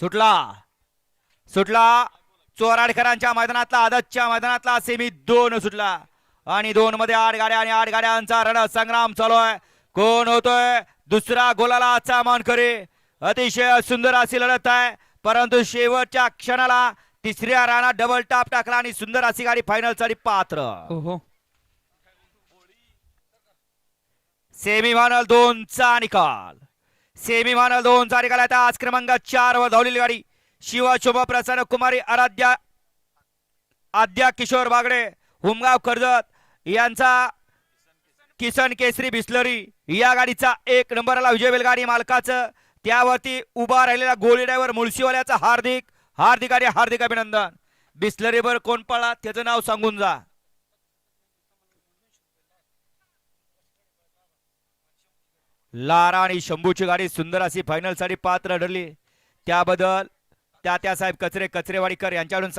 सुटला. सुटला. चोराडकरांच्या मैदानातला आदतच्या मैदानातला सेमी दोन सुटला. आणि दोन मध्ये आठ गाड्या आणि आठ गाड्यांचा रण संग्राम चालू आहे. कोण होतोय? दुसरा गोलाला आजचा मानकरी अतिशय सुंदर अशी लढत आहे. परंतु शेवटच्या क्षणाला तिसऱ्या राणा डबल टाप टाकला आणि सुंदर अशी गाडी फायनलसाठी पात्र. सेमी फायनल दोनचा निकाल. सेमी फायनल दोनचा निकाल आहे आज क्रमांक चार वर धावलेली गाडी. शिव शोभा प्रसन्न कुमारी आराध्या आद्या किशोर बागडे हुमगाव कर्जत यांचा किसन केसरी बिस्लरी या गाडीचा एक नंबरला विजय बैलगाडी मालकाचं. त्यावरती उभा राहिलेला गोळी ड्रायव्हर मुळशीवाल्याचा हार्दिक हार्दिक आणि हार्दिक अभिनंदन. बिस्लरीवर कोण पळा त्याचं नाव सांगून जा. लारा आणि शंभूची गाडी सुंदर अशी फायनलसाठी पात्र ठरली. त्याबद्दल त्या त्या साहेब कचरे कचरेवाडीकर यांच्याकडून